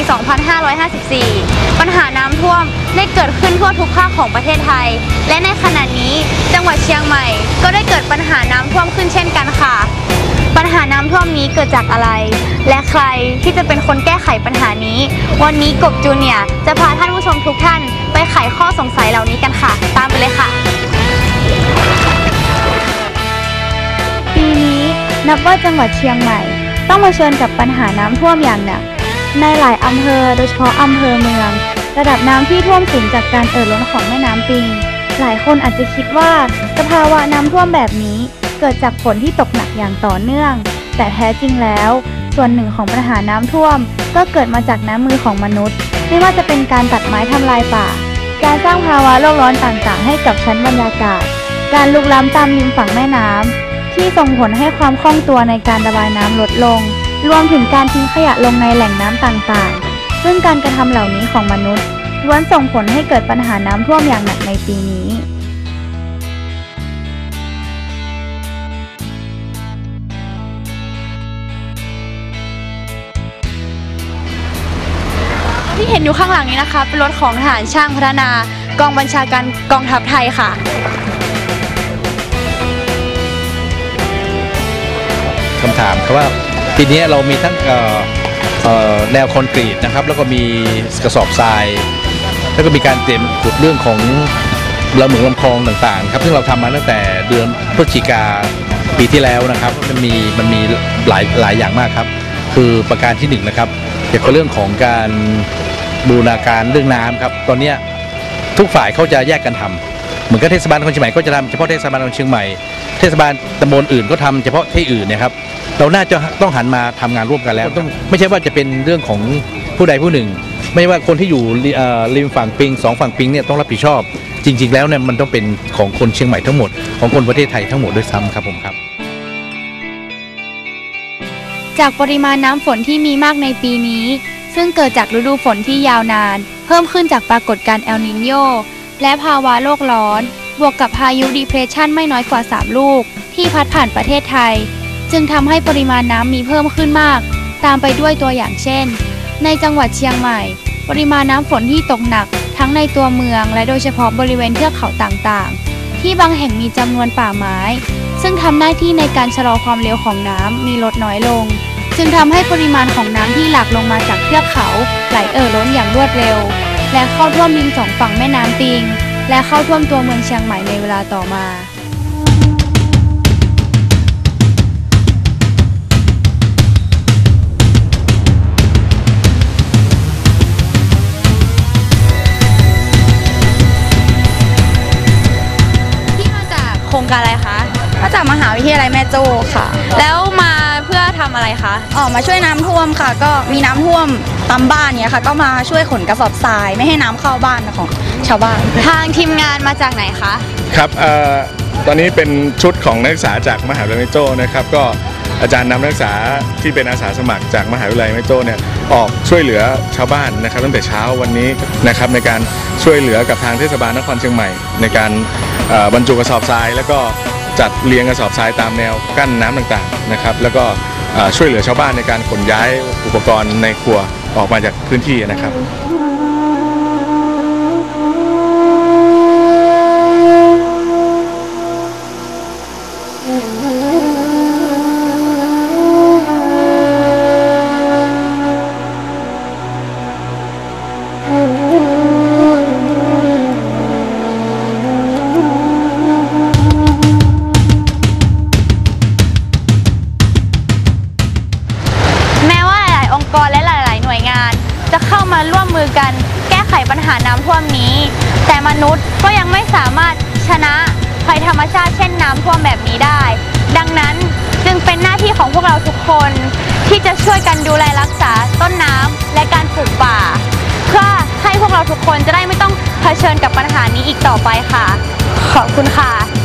ปี2554 ปัญหาน้ำท่วมได้เกิดขึ้นทั่วทุกภาคของประเทศไทย และในขณะนี้จังหวัดเชียงใหม่ ก็ได้เกิดปัญหาน้ำท่วมขึ้นเช่นกันค่ะ ปัญหาน้ำท่วมนี้เกิดจากอะไร และใครที่จะเป็นคนแก้ไขปัญหานี้ วันนี้กบจูเนียจะพาท่านผู้ชมทุกท่านไปไขข้อสงสัยเหล่านี้กันค่ะ ตามไปเลยค่ะ ปีนี้นับว่าจังหวัดเชียงใหม่ ต้องมาเชิญกับปัญหาน้ำท่วมอย่างหนัก ในหลายอำเภอโดยเฉพาะอำเภอเมือง ระดับน้ำที่ท่วมสูงจากการเอ่อล้นของแม่น้ำปิง หลายคนอาจจะคิดว่าสภาวะน้ำท่วมแบบนี้ เกิดจากฝนที่ตกหนักอย่างต่อเนื่อง แต่แท้จริงแล้ว ส่วนหนึ่งของปัญหาน้ำท่วม ก็เกิดมาจากน้ำมือของมนุษย์ ไม่ว่าจะเป็นการตัดไม้ทำลายป่า การสร้างภาวะโลกร้อนต่างๆ ให้กับชั้นบรรยากาศ การลุกล้ำตามริมฝั่งแม่น้ำที่ส่งผลให้ความคล่องตัวในการระบายน้ำลดลง รวมถึงการทิ้งขยะลงในแหล่งน้ำต่างๆ ซึ่งการกระทำเหล่านี้ของมนุษย์ล้วนส่งผลให้เกิดปัญหาน้ำท่วมอย่างหนักในปีนี้ ที่เห็นอยู่ข้างหลังนี้นะคะ เป็นรถของทหารช่างพัฒนากองบัญชาการกองทัพไทยค่ะคำถามครับว่า ปีนี้เรามีทั้งแนวคอนกรีตนะครับ แล้วก็มีกระสอบทราย แล้วก็มีการเตรียมขุดเรื่องของลำเหมืองลำคลองต่างๆครับซึ่งเราทำมาตั้งแต่เดือนพฤศจิกาปีที่แล้วนะครับ มันมีมันมีหลายหลายอย่างมากครับ คือประการที่หนึ่งนะครับเกี่ยวกับเรื่องของการบูรณาการเรื่องน้ำครับ ตอนนี้ทุกฝ่ายเขาจะแยกกันทำ เหมือนกับเทศบาลนครเชียงใหม่ก็จะทำเฉพาะเทศบาลนครเชียงใหม่ เทศบาลตำบลอื่นก็ทำเฉพาะที่อื่นเนะครับ เราน่าจะต้องหันมาทำงานร่วมกันแล้วต้องไม่ใช่ว่าจะเป็นเรื่องของผู้ใดผู้หนึ่ง ไม่ว่าคนที่อยู่ริเอ่อริมฝั่งปิงสองฝั่งปิงเนี่ยต้องรับผิดชอบ จริง ๆ แล้วเนี่ยมันต้องเป็นของคนเชียงใหม่ทั้งหมดของคนประเทศไทยทั้งหมดด้วยซ้ำครับผมครับ จากปริมาณน้ำฝนที่มีมากในปีนี้ ซึ่งเกิดจากฤดูฝนที่ยาวนาน เพิ่มขึ้นจากปรากฏการณ์เอลนินโย และภาวะโลกร้อน บวกกับพายุดีเพรสชันไม่น้อยกว่า 3 ลูก ที่พัดผ่านประเทศไทย จึงทำให้ปริมาณน้ำมีเพิ่มขึ้นมาก ตามไปด้วยตัวอย่างเช่น ในจังหวัดเชียงใหม่ ปริมาณน้ำฝนที่ตกหนัก ทั้งในตัวเมือง และโดยเฉพาะบริเวณเทือกเขาต่างๆ ที่บางแห่งมีจำนวนป่าไม้ ซึ่งทำหน้าที่ในการชะลอความเร็วของน้ำมีลดน้อยลง จึงทำให้ปริมาณของน้ำที่หลากลงมาจากเทือกเขาไหลเอ่อล้นอย่างรวดเร็ว และเข้าท่วมริมสองฝั่งแม่น้ำปิง และเข้าท่วมตัวเมืองเชียงใหม่ในเวลาต่อมาพี่มาจากโครงการอะไรคะ มาจากมหาวิทยาลัยแม่โจ้ค่ะ แล้วมาำอะไรคะ ออกมาช่วยน้ำท่วมค่ะ ก็มีน้ำท่วมตามบ้านเนี่ยค่ะ ก็มาช่วยขนกระสอบทรายไม่ให้น้ำเข้าบ้านของชาวบ้าน ทางทีมงานมาจากไหนคะ ครับเอ่อตอนนี้เป็นชุดของนักศึกษาจากมหาวิทยาลัยแม่โจ้นะครับ ก็อาจารย์นำนักศึกษาที่เป็นอาสาสมัครจากมหาวิทยาลัยแม่โจ้เนี่ยออกช่วยเหลือชาวบ้านนะครับ ตั้งแต่เช้าวันนี้นะครับในการช่วยเหลือกับทางเทศบาลนครเชียงใหม่ ในการเอ่อบรรจุกระสอบทราย แล้วก็จัดเรียงกระสอบทรายตามแนวกั้นน้ำต่างๆนะครับ แล้วก็เอ่อ ช่วยเหลือชาวบ้านในการขนย้ายอุปกรณ์ในครัวออกมาจากพื้นที่นะครับ ท่วมนี้ แต่มนุษย์ก็ยังไม่สามารถชนะภัยธรรมชาติเช่นน้ำท่วมแบบนี้ได้ ดังนั้นจึงเป็นหน้าที่ของพวกเราทุกคน ที่จะช่วยกันดูแลรักษาต้นน้ำและการปลูกป่า เพื่อให้พวกเราทุกคนจะได้ไม่ต้องเผชิญกับปัญหานี้อีกต่อไปค่ะ ขอบคุณค่ะ